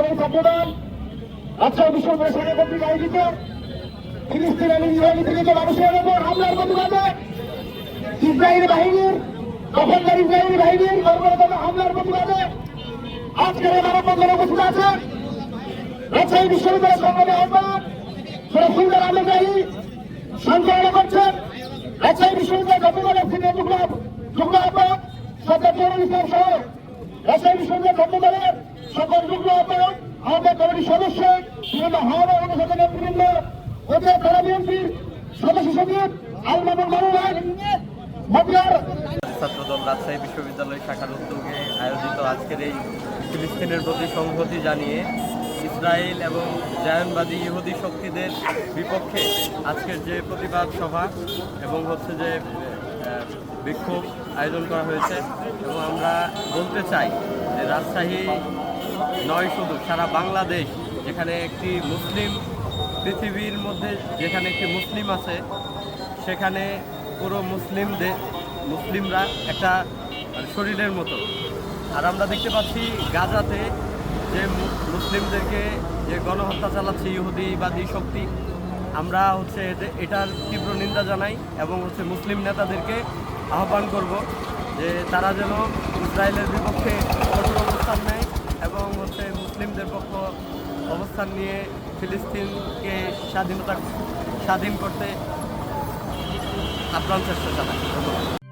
এবং ছাত্রদল আজকে বিশ্ববিদ্যালয় কর্তৃক আয়োজিত ফিলিস্তিন পীড়িত মানুষের উপর হামলার প্রতিবাদে ইসরায়েলি বাহিনীর, দখলদার ইসরায়েলি বাহিনীর বর্বরতম হামলার প্রতিবাদে আজকের মানববন্ধনে উপস্থিত আছে রাজশাহী বিশ্ববিদ্যালয় সংগ্রামী আহ্বান সুন্দর আলমগাহী সঞ্চালনা করছেন। রাজশাহী বিশ্ববিদ্যালয় চট্টগ্রামের সিনিয়র যুগ্ম যুগ্ম আহ্বায়ক সরকার জরুল ইসলাম সহ রাজশাহী বিশ্ববিদ্যালয় চট্টগ্রামের সকল সদস্য বিভিন্ন বিএনপির সদস্য সচিব ছাত্রদল রাজশাহী বিশ্ববিদ্যালয় শাখার উদ্যোগে আয়োজিত আজকের এই ফিলিস্তিনের প্রতি সংহতি জানিয়ে ইসরায়েল এবং জায়নবাদী ইহুদি শক্তিদের বিপক্ষে আজকের যে প্রতিবাদ সভা এবং হচ্ছে যে বিক্ষোভ আয়োজন করা হয়েছে। এবং আমরা বলতে চাই যে রাজশাহী নয় শুধু সারা বাংলাদেশ, যেখানে একটি মুসলিম পৃথিবীর মধ্যে, যেখানে একটি মুসলিম আছে, সেখানে পুরো মুসলিমদের, মুসলিমরা একটা শরীরের মতো। আর আমরা দেখতে পাচ্ছি গাজাতে যে মুসলিমদেরকে যে গণহত্যা চালাচ্ছে ইহুদিবাদী শক্তি, আমরা হচ্ছে এটার তীব্র নিন্দা জানাই এবং হচ্ছে মুসলিম নেতাদেরকে আহ্বান করব যে তারা যেন ইসরায়েলের বিপক্ষে কঠোর অবস্থান নেয়। মুসলিমদের পক্ষ অবস্থান নিয়ে ফিলিস্তিনকে স্বাধীনতা স্বাধীন করতে আপ্রাণ চেষ্টা চালায়।